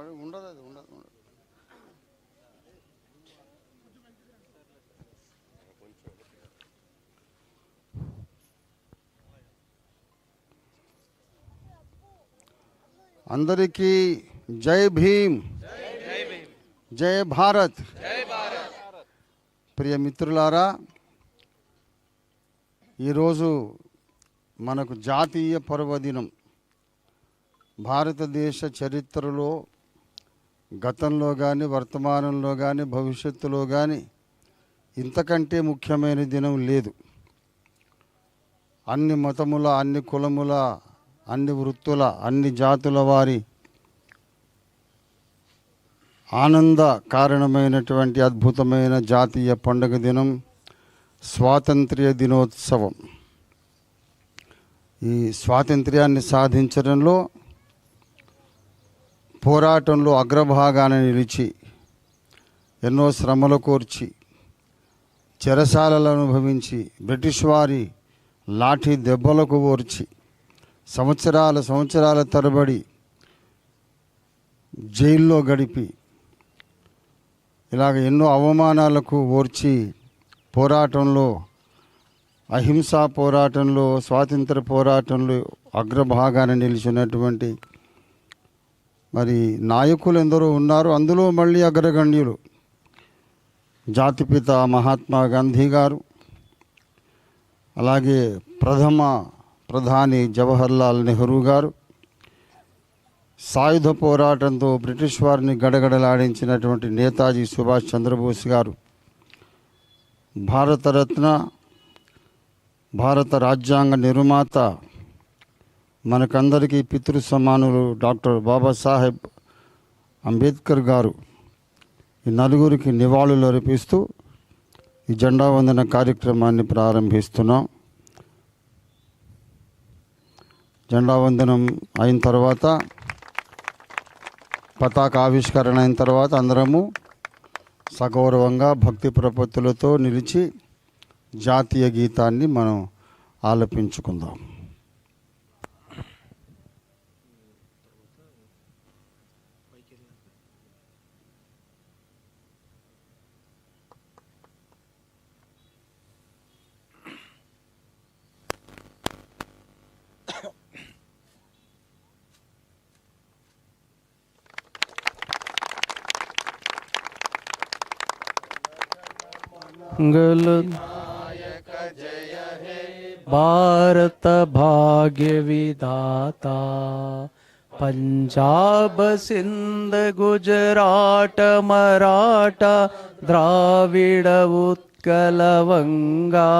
ఉండదు అది ఉండదు ఉండదు. అందరికీ జై భీమ్. జై భారత్. ప్రియ మిత్రులారా ఈరోజు మనకు జాతీయ పర్వదినం. భారతదేశ చరిత్రలో గతంలో కానీ వర్తమానంలో కానీ భవిష్యత్తులో కానీ ఇంతకంటే ముఖ్యమైన దినం లేదు. అన్ని మతముల అన్ని కులముల అన్ని వృత్తుల అన్ని జాతుల వారి ఆనంద కారణమైనటువంటి అద్భుతమైన జాతీయ పండుగ దినం స్వాతంత్ర్య దినోత్సవం. ఈ స్వాతంత్ర్యాన్ని సాధించడంలో పోరాటంలో అగ్రభాగాన నిలిచి ఎన్నో శ్రమలు కోర్చి చెరసాలలు అనుభవించి బ్రిటిష్ వారి లాఠీ దెబ్బలకు ఓర్చి సంవత్సరాల సంవత్సరాల తరబడి జైల్లో గడిపి ఇలాగ ఎన్నో అవమానాలకు ఓర్చి పోరాటంలో అహింసా పోరాటంలో స్వాతంత్ర పోరాటంలో అగ్రభాగాన నిలిచినటువంటి మరి నాయకులు ఎందరో ఉన్నారు అందులో మళ్ళీ అగ్రగణ్యులు. జాతిపిత మహాత్మా గాంధీ గారు అలాగే ప్రథమ ప్రధాని జవహర్లాల్ నెహ్రూ గారు సాయుధ పోరాటంతో బ్రిటిష్ వారిని గడగడలాడించినటువంటి నేతాజీ సుభాష్ చంద్రబోస్ గారు భారతరత్న భారత రాజ్యాంగ నిర్మాత మనకందరికీ పితృ సమానులు డాక్టర్ బాబాసాహెబ్ అంబేద్కర్ గారు ఈ నలుగురికి నివాళులు అర్పిస్తూ ఈ జెండా వందన కార్యక్రమాన్ని ప్రారంభిస్తున్నాం. జెండా వందనం అయిన తర్వాత పతాక ఆవిష్కరణ అయిన తర్వాత అందరము సగౌరవంగా భక్తి ప్రపత్తులతో నిలిచి జాతీయ గీతాన్ని మనం ఆలపించుకుందాం. मंगल। भारत भाग्य विधाता। पंजाब सिंध गुजरात मराठा द्राविड उत्कल वंगा।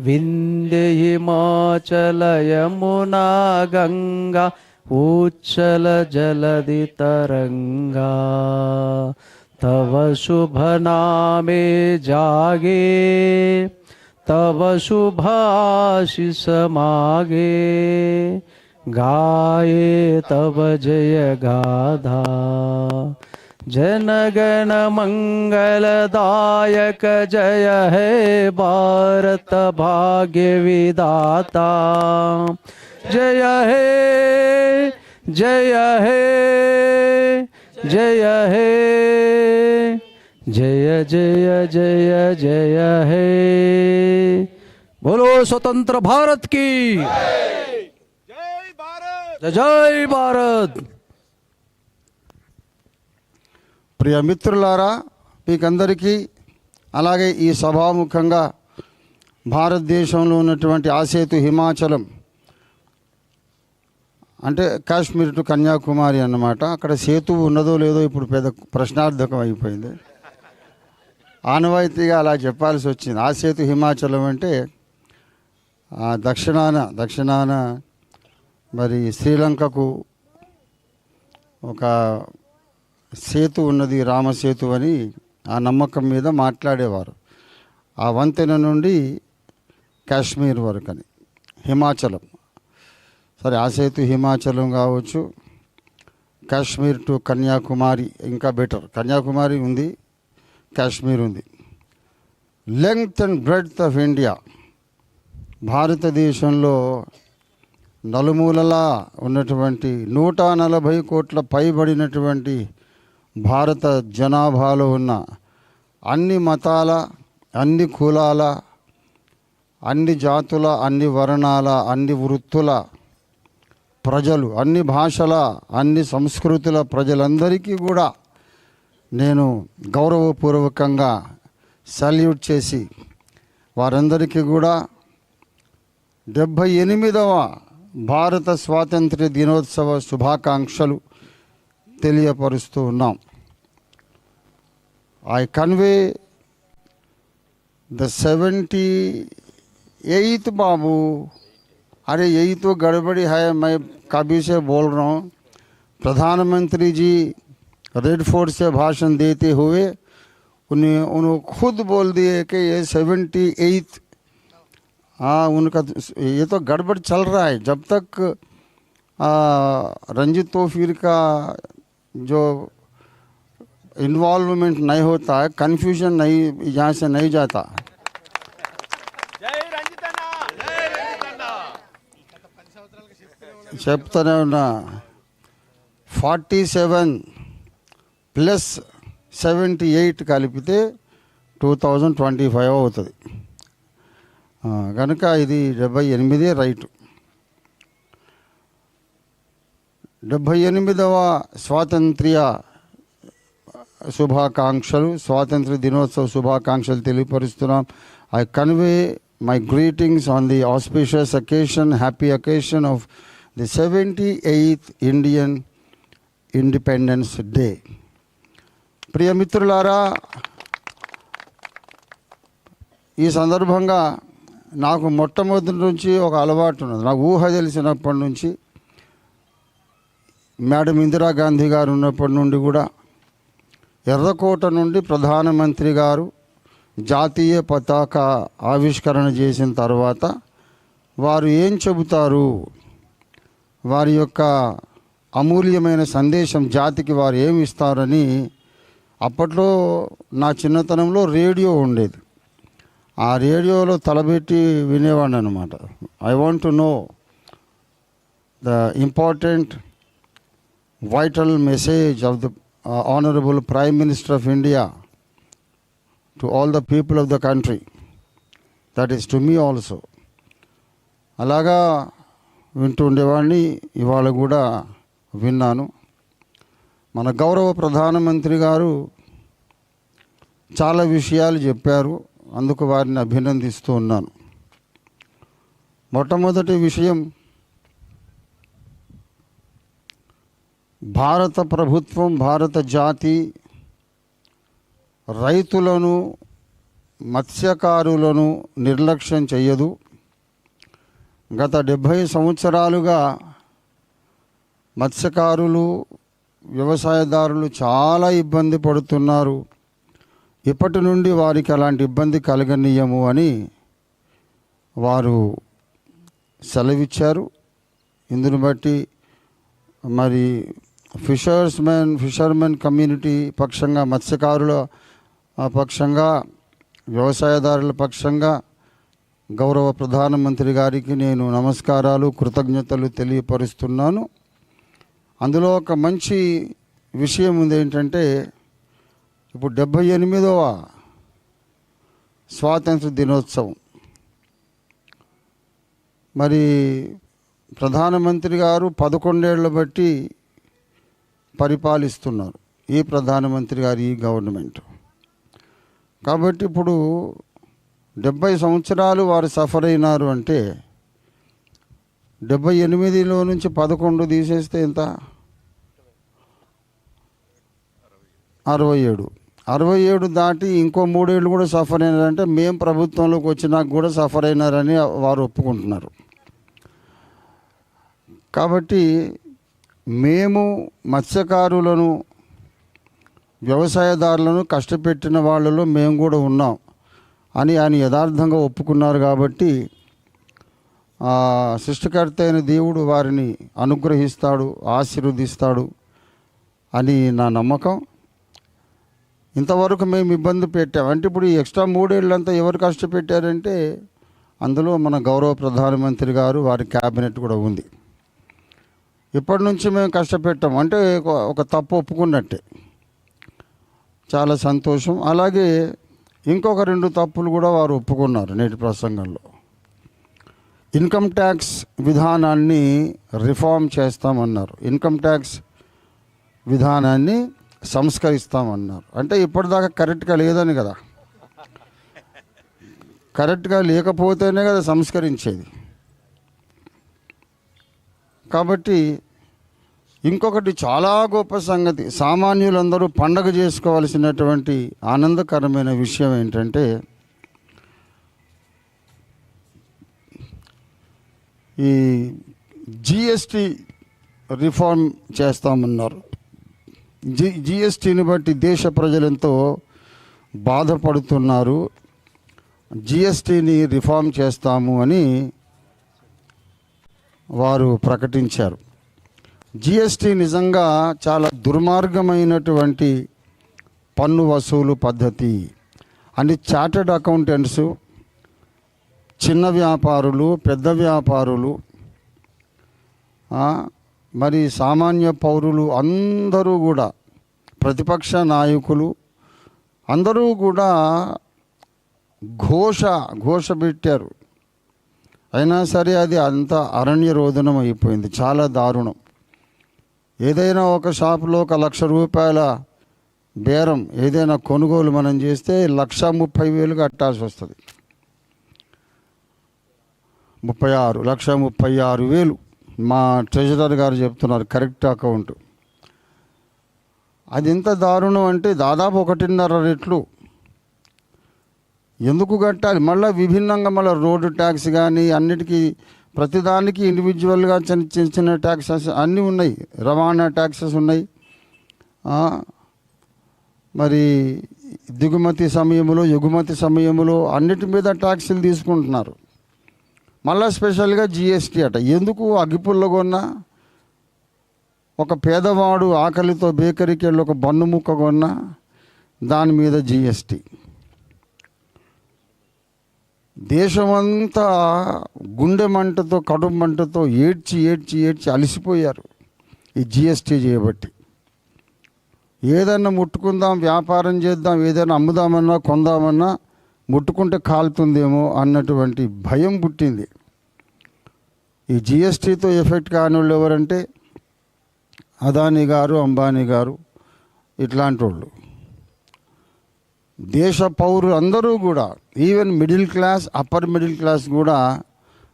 विंध्य हिमाचल यमुना गंगा। उच्चल जलधि तरंगा तव शुभ नामे जागे, तव शुभाशिष मागे गाये तव जय गाधा। जनगण मंगलदायक जय हे भारत भाग्य विदाता जय हे जय हे जय हे। जय जय जय जय हे बोलो स्वतंत्र भारत की जय जय भारत ప్రియ మిత్రులారా మీకందరికీ అలాగే ఈ సభాముఖంగా భారతదేశంలో ఉన్నటువంటి ఆసేతు హిమాచలం అంటే కాశ్మీర్ టు కన్యాకుమారి అన్నమాట అక్కడ సేతు ఉన్నదో లేదో ఇప్పుడు పెద్ద ప్రశ్నార్థకం అయిపోయింది ఆనవాయితీగా అలా చెప్పాల్సి వచ్చింది. ఆ సేతు హిమాచలం అంటే ఆ దక్షిణాన దక్షిణాన మరి శ్రీలంకకు ఒక సేతు ఉన్నది రామసేతు అని ఆ నమ్మకం మీద మాట్లాడేవారు. ఆ వంతెన నుండి కాశ్మీర్ వరకు అని హిమాచలం. సరే ఆ సేతు హిమాచలం కావచ్చు కాశ్మీర్ టు కన్యాకుమారి ఇంకా బెటర్. కన్యాకుమారి ఉంది. కాశ్మీర్ ఉంది. Length and breadth of India భారతదేశంలో నలుమూలలా ఉన్నటువంటి నూట నలభై కోట్ల పైబడినటువంటి భారత జనాభాలో ఉన్న అన్ని మతాల అన్ని కులాల అన్ని జాతుల అన్ని వర్ణాల అన్ని వృత్తుల ప్రజలు అన్ని భాషల అన్ని సంస్కృతుల ప్రజలందరికీ కూడా నేను గౌరవపూర్వకంగా సల్యూట్ చేసి వారందరికీ కూడా డెబ్భై ఎనిమిదవ భారత స్వాతంత్ర్య దినోత్సవ శుభాకాంక్షలు తెలియపరుస్తూ ఉన్నాం I convey the seventy eight बाबू अरे यही तो गड़बड़ी है मैं कभी से बोल रहा हूँ प्रधानमंत्री जी रेड फोर्ट से भाषण देते हुए उन्हें उन्होंने खुद बोल दिए कि ये सेवेंटी एट हाँ उनका ये तो गड़बड़ चल रहा है जब तक आ, रंजित तोफीर का जो इन्वॉल्वमेंट नहीं होता है कन्फ्यूजन नहीं यहाँ से नहीं जाता చెప్తానే ఉన్నా forty seven plus seventy eight కలిపితే టూ థౌజండ్ ట్వంటీ ఫైవ్ అవుతుంది. కనుక ఇది డెబ్భై ఎనిమిది రైట్. డెబ్భై ఎనిమిదవ స్వాతంత్ర్య శుభాకాంక్షలు స్వాతంత్ర దినోత్సవ శుభాకాంక్షలు తెలియపరుస్తున్నాం. I convey my greetings on the auspicious occasion happy occasion of the seventy eighth Indian independence day ప్రియమిత్రులారా ఈ సందర్భంగా నాకు మొట్టమొదటి నుంచి ఒక అలవాటు ఉన్నది. నాకు ఊహ తెలిసినప్పటి నుంచి మేడం ఇందిరాగాంధీ గారు ఉన్నప్పటి నుండి కూడా ఎర్రకోట నుండి ప్రధానమంత్రి గారు జాతీయ పతాక ఆవిష్కరణ చేసిన తర్వాత వారు ఏం చెబుతారు? వారి యొక్క అమూల్యమైన సందేశం జాతికి వారు ఏమి ఇస్తారని అప్పట్లో నా చిన్నతనంలో రేడియో ఉండేది. ఆ రేడియోలో తలబెట్టి వినేవాడిని అనమాట I want to know the important vital message of the honourable prime minister of India to all the people of the country that is to me also అలాగా వింటూ ఉండేవాడిని. ఇవాళ కూడా విన్నాను. మన గౌరవ ప్రధానమంత్రి గారు చాలా విషయాలు చెప్పారు. అందుకు వారిని అభినందిస్తూ ఉన్నాను. మొట్టమొదటి విషయం భారత ప్రభుత్వం భారత జాతి రైతులను మత్స్యకారులను నిర్లక్ష్యం చేయదు గత డెబ్భై సంవత్సరాలుగా మత్స్యకారులు వ్యవసాయదారులు చాలా ఇబ్బంది పడుతున్నారు. ఇప్పటి నుండి వారికి అలాంటి ఇబ్బంది కలగనీయము అని వారు సెలవిచ్చారు. ఇందును బట్టి మరి ఫిషర్స్ మెన్ ఫిషర్మెన్ కమ్యూనిటీ పక్షంగా మత్స్యకారుల పక్షంగా వ్యవసాయదారుల పక్షంగా గౌరవ ప్రధానమంత్రి గారికి నేను నమస్కారాలు కృతజ్ఞతలు తెలియపరుస్తున్నాను. అందులో ఒక మంచి విషయం ఉంది ఏంటంటే ఇప్పుడు డెబ్భై ఎనిమిదవ స్వాతంత్ర దినోత్సవం. మరి ప్రధానమంత్రి గారు పదకొండేళ్ళు బట్టి పరిపాలిస్తున్నారు ఈ ప్రధానమంత్రి గారు ఈ గవర్నమెంట్. కాబట్టి ఇప్పుడు డెబ్భై సంవత్సరాలు వారు సఫర్ అయినారు అంటే డెబ్బై ఎనిమిదిలో నుంచి పదకొండు తీసేస్తే ఎంత? అరవై ఏడు. అరవై ఏడు దాటి ఇంకో మూడేళ్ళు కూడా సఫర్ అయినారంటే మేము ప్రభుత్వంలోకి వచ్చినాక కూడా సఫర్ అయినారని వారు ఒప్పుకుంటున్నారు. కాబట్టి మేము మత్స్యకారులను వ్యవసాయదారులను కష్టపెట్టిన వాళ్ళలో మేము కూడా ఉన్నాం అని ఆయన యథార్థంగా ఒప్పుకున్నారు కాబట్టి సృష్టికర్త అయిన దేవుడు వారిని అనుగ్రహిస్తాడు ఆశీర్వదిస్తాడు అని నా నమ్మకం. ఇంతవరకు మేము ఇబ్బంది పెట్టాం. అంటే ఇప్పుడు ఈ ఎక్స్ట్రా మూడేళ్ళంతా ఎవరు కష్టపెట్టారంటే అందులో మన గౌరవ ప్రధానమంత్రి గారు వారి క్యాబినెట్ కూడా ఉంది. ఇప్పటి నుంచి మేము కష్టపెట్టాం. అంటే ఒక- ఒక తప్పు ఒప్పుకున్నట్టే. చాలా సంతోషం. అలాగే ఇంకొక రెండు తప్పులు కూడా వారు ఒప్పుకున్నారు నేటి ప్రసంగంలో. ఇన్కమ్ ట్యాక్స్ విధానాన్ని రిఫార్మ్ చేస్తామన్నారు. ఇన్కమ్ ట్యాక్స్ విధానాన్ని సంస్కరిస్తామన్నారు. అంటే ఇప్పటిదాకా కరెక్ట్గా లేదని కదా. కరెక్ట్గా లేకపోతేనే కదా సంస్కరించేది. కాబట్టి ఇంకొకటి చాలా గొప్ప సంగతి. సామాన్యులందరూ పండగ చేసుకోవాల్సినటువంటి ఆనందకరమైన విషయం ఏంటంటే ఈ జిఎస్టి రిఫార్మ్ చేస్తామన్నారు. జి జిఎస్టీని బట్టి దేశ ప్రజలెంతో బాధపడుతున్నారు. జిఎస్టీని రిఫార్మ్ చేస్తాము అని వారు ప్రకటించారు. జిఎస్టీ నిజంగా చాలా దుర్మార్గమైనటువంటి పన్ను వసూలు పద్ధతి. అని చార్టెడ్ అకౌంటెంట్స్ చిన్న వ్యాపారులు పెద్ద వ్యాపారులు మరి సామాన్య పౌరులు అందరూ కూడా ప్రతిపక్ష నాయకులు అందరూ కూడా ఘోష ఘోష పెట్టారు. అయినా సరే అది అంత అరణ్య రోదనం అయిపోయింది. చాలా దారుణం. ఏదైనా ఒక షాపులో ఒక లక్ష రూపాయల బేరం ఏదైనా కొనుగోలు మనం చేస్తే లక్ష ముప్పై వేలు కట్టాల్సి వస్తుంది. ముప్పై ఆరు లక్ష ముప్పై ఆరు వేలు మా ట్రెజరర్ గారు చెప్తున్నారు కరెక్ట్ అకౌంట్. అది ఎంత దారుణం అంటే దాదాపు ఒకటిన్నర రెట్లు. ఎందుకు కట్టాలి? మళ్ళీ విభిన్నంగా మళ్ళీ రోడ్డు ట్యాక్స్ కానీ అన్నిటికీ ప్రతిదానికి ఇండివిజువల్గా చిన్న చిన్న చిన్న ట్యాక్సెస్ అన్నీ ఉన్నాయి. రవాణా ట్యాక్సెస్ ఉన్నాయి. మరి దిగుమతి సమయంలో ఎగుమతి సమయంలో అన్నిటి మీద ట్యాక్సీలు తీసుకుంటున్నారు. మళ్ళా స్పెషల్గా జిఎస్టీ అట. ఎందుకు అగ్గిపుల్ల కొన్నా ఒక పేదవాడు ఆకలితో బేకరీకి వెళ్ళి ఒక బన్ను ముక్క కొన్నా దాని మీద జిఎస్టీ దేశమంతా గుండె మంటతో కడుపు మంటతో ఏడ్చి ఏడ్చి ఏడ్చి అలసిపోయారు ఈ జిఎస్టీ చేయబట్టి. ఏదన్నా ముట్టుకుందాం వ్యాపారం చేద్దాం ఏదైనా అమ్ముదామన్నా కొందామన్నా ముట్టుకుంటే కాలుతుందేమో అన్నటువంటి భయం పుట్టింది. ఈ జిఎస్టీతో ఎఫెక్ట్ కాని వాళ్ళు ఎవరంటే అదానీ గారు అంబానీ గారు ఇట్లాంటి వాళ్ళు దేశ పౌరులు అందరూ కూడా even middle class upper middle class కూడా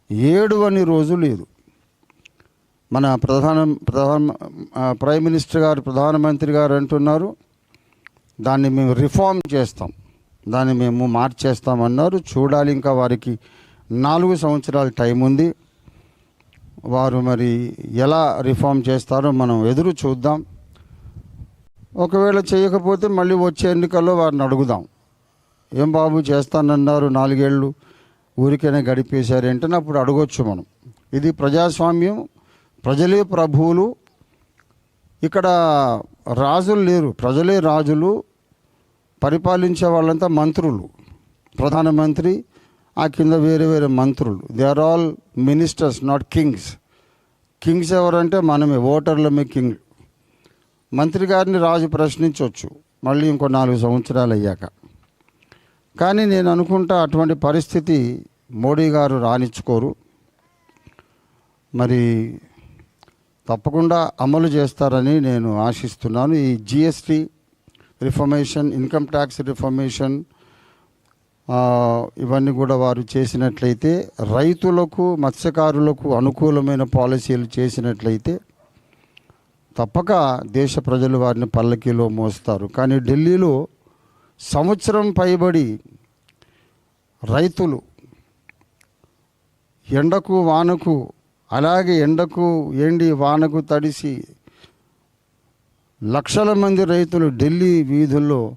ఏడు అని రోజు లేదు. మన ప్రధాన ప్రధాన ప్రైమ్ మినిస్టర్ గారు ప్రధానమంత్రి గారు అంటున్నారు దాన్ని మేము రిఫార్మ్ చేస్తాం దాన్ని మేము మార్చేస్తామన్నారు చూడాలి ఇంకా వారికి నాలుగు సంవత్సరాల టైం ఉంది వారు మరి ఎలా రిఫార్మ్ చేస్తారో మనం ఎదురు చూద్దాం. ఒకవేళ చేయకపోతే మళ్ళీ వచ్చే ఎన్నికల్లో వారిని అడుగుదాం. ఏం బాబు చేస్తానన్నారు నాలుగేళ్ళు ఊరికైనా గడిపేశారేంటని అప్పుడు అడగొచ్చు మనం. ఇది ప్రజాస్వామ్యం ప్రజలే ప్రభువులు. ఇక్కడ రాజులు లేరు ప్రజలే రాజులు. పరిపాలించే వాళ్ళంతా మంత్రులు ప్రధానమంత్రి. ఆ కింద వేరే వేరే మంత్రులు. They are all ministers not kings kings ఎవరంటే మనమే ఓటర్లమే కింగ్ మంత్రి గారిని రాజు ప్రశ్నించవచ్చు మళ్ళీ ఇంకో నాలుగు సంవత్సరాలు అయ్యాక. కానీ నేను అనుకుంటా అటువంటి పరిస్థితి మోడీ గారు రాణించుకోరు. మరి తప్పకుండా అమలు చేస్తారని నేను ఆశిస్తున్నాను. ఈ GST reformation income tax reformation ఇవన్నీ కూడా వారు చేసినట్లయితే రైతులకు మత్స్యకారులకు అనుకూలమైన పాలసీలు చేసినట్లయితే తప్పక దేశ ప్రజలు వారిని పల్లకీలో మోస్తారు. కానీ ఢిల్లీలో సంవత్సరం పైబడి రైతులు ఎండకు వానకు అలాగే ఎండకు ఎండి వానకు తడిసి లక్షల మంది రైతులు ఢిల్లీ వీధుల్లో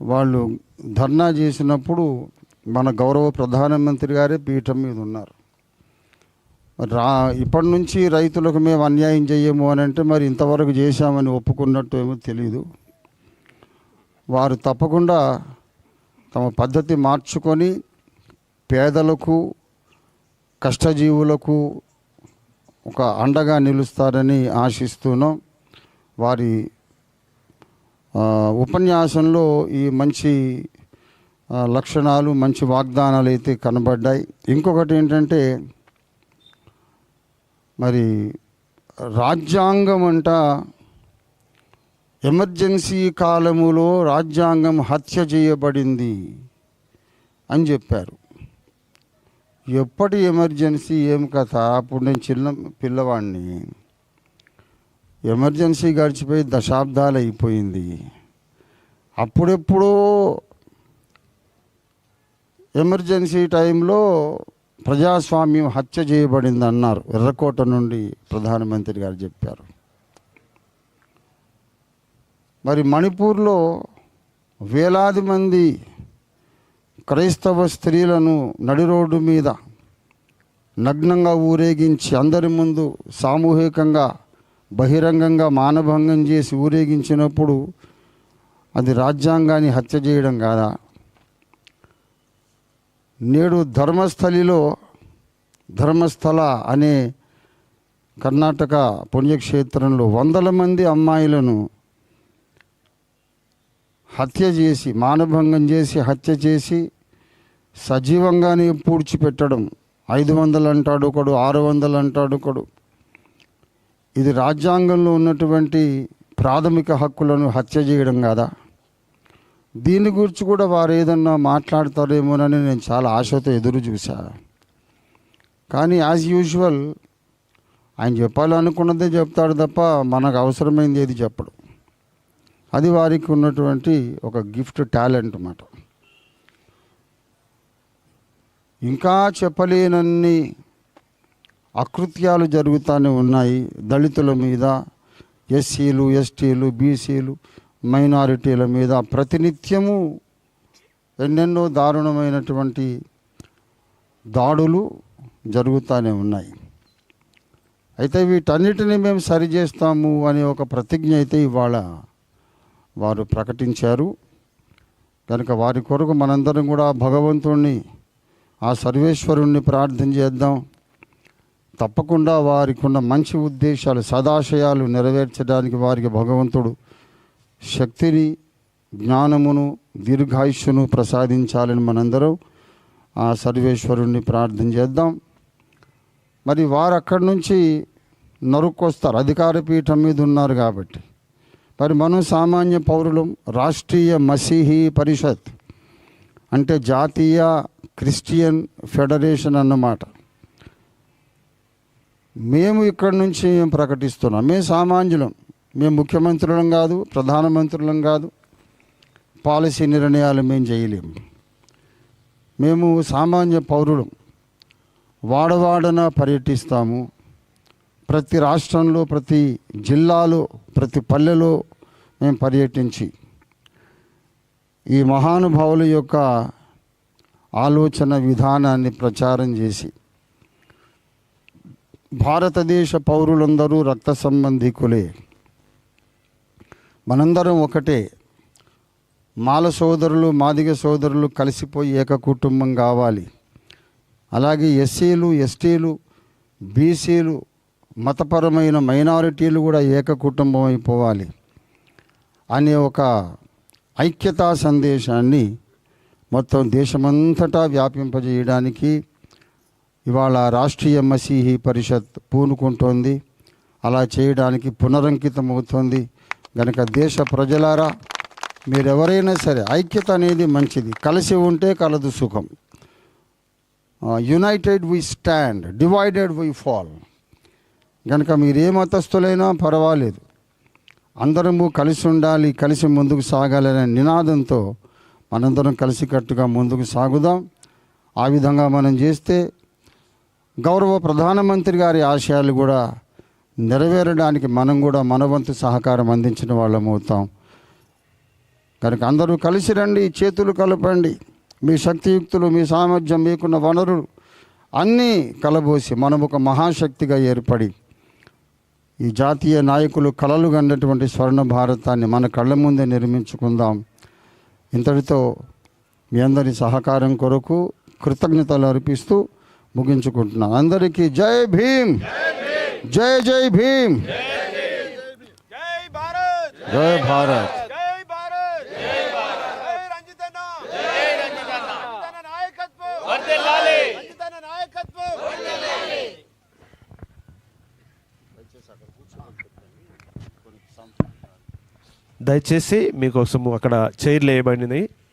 వాళ్ళు ధర్నా చేసినప్పుడు మన గౌరవ ప్రధానమంత్రి గారే పీఠం మీద ఉన్నారు. రా ఇప్పటి నుంచి రైతులకు మేము అన్యాయం చేయము అని అంటే మరి ఇంతవరకు చేశామని ఒప్పుకున్నట్టు ఏమో తెలియదు వారు తప్పకుండా తమ పద్ధతి మార్చుకొని పేదలకు కష్టజీవులకు ఒక అండగా నిలుస్తారని ఆశిస్తున్నాం. వారి ఉపన్యాసంలో ఈ మంచి లక్షణాలు మంచి వాగ్దానాలు అయితే కనబడ్డాయి. ఇంకొకటి ఏంటంటే మరి రాజ్యాంగం అంట ఎమర్జెన్సీ కాలములో రాజ్యాంగం హత్య చేయబడింది అని చెప్పారు. ఎప్పటి ఎమర్జెన్సీ ఏం కథ? అప్పుడు నేను చిన్న పిల్లవాడిని. ఎమర్జెన్సీ గడిచిపోయి దశాబ్దాలు అయిపోయింది అప్పుడెప్పుడు ఎమర్జెన్సీ టైంలో ప్రజాస్వామ్యం హత్య చేయబడింది అన్నారు ఎర్రకోట నుండి ప్రధానమంత్రి గారు చెప్పారు. మరి మణిపూర్లో వేలాది మంది క్రైస్తవ స్త్రీలను నడి రోడ్డు మీద నగ్నంగా ఊరేగించి అందరి ముందు సామూహికంగా బహిరంగంగా మానభంగం చేసి ఊరేగించినప్పుడు అది రాజ్యాంగాన్ని హత్య చేయడం కాదా? నేడు ధర్మస్థలిలో ధర్మస్థల అనే కర్ణాటక పుణ్యక్షేత్రంలో వందల మంది అమ్మాయిలను హత్య చేసి మానభంగం చేసి హత్య చేసి సజీవంగానే పూడ్చిపెట్టడం. ఐదు వందలు అంటాడు ఒకడు ఆరు వందలు అంటాడు ఒకడు. ఇది రాజ్యాంగంలో ఉన్నటువంటి ప్రాథమిక హక్కులను హత్య చేయడం కాదా? దీని గురించి కూడా వారు ఏదన్నా మాట్లాడతారేమోనని నేను చాలా ఆశతో ఎదురు చూశా. కానీ యాజ్ యూజువల్ ఆయన చెప్పాలనుకున్నదే చెప్తాడు తప్ప మనకు అవసరమైంది ఏది చెప్పడు. అది వారికి ఉన్నటువంటి ఒక గిఫ్ట్ టాలెంట్ అన్నమాట ఇంకా చెప్పలేనన్ని అకృత్యాలు జరుగుతూనే ఉన్నాయి. దళితుల మీద ఎస్సీలు ఎస్టీలు బీసీలు మైనారిటీల మీద ప్రతినిత్యము ఎన్నెన్నో దారుణమైనటువంటి దాడులు జరుగుతూనే ఉన్నాయి. అయితే వీటన్నిటిని మేము సరిచేస్తాము అనే ఒక ప్రతిజ్ఞ అయితే ఇవాళ వారు ప్రకటించారు. కనుక వారి కొరకు మనందరం కూడా భగవంతుణ్ణి ఆ సర్వేశ్వరుణ్ణి ప్రార్థన చేద్దాం. తప్పకుండా వారికి ఉన్న మంచి ఉద్దేశాలు సదాశయాలు నెరవేర్చడానికి వారికి భగవంతుడు శక్తిని జ్ఞానమును దీర్ఘాయుష్యును ప్రసాదించాలని మనందరం ఆ సర్వేశ్వరుణ్ణి ప్రార్థన చేద్దాం. మరి వారు అక్కడి నుంచి నరుక్కొస్తారు అధికార పీఠం మీద ఉన్నారు కాబట్టి. మరి మనం సామాన్య పౌరులం రాష్ట్రీయ మసీహీ పరిషత్ అంటే జాతీయ క్రిస్టియన్ ఫెడరేషన్ అన్నమాట. మేము ఇక్కడి నుంచి మేము ప్రకటిస్తున్నాం మేము సామాన్యులం. మేము ముఖ్యమంత్రులం కాదు ప్రధానమంత్రులం కాదు. పాలసీ నిర్ణయాలు మేము చేయలేము మేము సామాన్య పౌరులం. వాడవాడన పర్యటిస్తాము. ప్రతి రాష్ట్రంలో ప్రతి జిల్లాలో ప్రతి పల్లెలో మేము పర్యటించి ఈ మహానుభావుల యొక్క ఆలోచన విధానాన్ని ప్రచారం చేసి భారతదేశ పౌరులందరూ రక్త సంబంధికులే. మనందరం ఒకటే. మాల సోదరులు మాదిగ సోదరులు కలిసిపోయి ఏక కుటుంబం కావాలి. అలాగే ఎస్సీలు ఎస్టీలు బీసీలు మతపరమైన మైనారిటీలు కూడా ఏక కుటుంబం అయిపోవాలి అనే ఒక ఐక్యతా సందేశాన్ని మొత్తం దేశమంతటా వ్యాపింపజేయడానికి ఇవాళ రాష్ట్రీయ మసీహి పరిషత్ పూనుకుంటోంది. అలా చేయడానికి పునరంకితం కనుక గనక దేశ ప్రజలారా మీరెవరైనా సరే ఐక్యత అనేది మంచిది. కలిసి ఉంటే కలదు సుఖం. United we stand divided we fall కనుక మీరే మతస్థులైనా పర్వాలేదు. అందరము కలిసి ఉండాలి కలిసి ముందుకు సాగాలనే నినాదంతో మనందరం కలిసికట్టుగా ముందుకు సాగుదాం. ఆ విధంగా మనం చేస్తే గౌరవ ప్రధానమంత్రి గారి ఆశయాలు కూడా నెరవేరడానికి మనం కూడా మనవంతు సహకారం అందించిన వాళ్ళం అవుతాం. కనుక అందరూ కలిసి రండి చేతులు కలపండి. మీ శక్తియుక్తులు మీ సామర్థ్యం మీకున్న వనరులు అన్నీ కలబోసి మనం ఒక మహాశక్తిగా ఏర్పడి ఈ జాతీయ నాయకులు కలలు కన్నటువంటి స్వర్ణ భారతాన్ని మన కళ్ళ ముందే నిర్మించుకుందాం. ఇంతటితో మీ అందరి సహకారం కొరకు కృతజ్ఞతలు అర్పిస్తూ ముగించుకుంటున్నాను. అందరికీ జై భీమ్! జై జై భీమ్. జై భారత్. జై భారత్. దయచేసి మీకోసము అక్కడ చైర్లు వేయబడినాయి మరి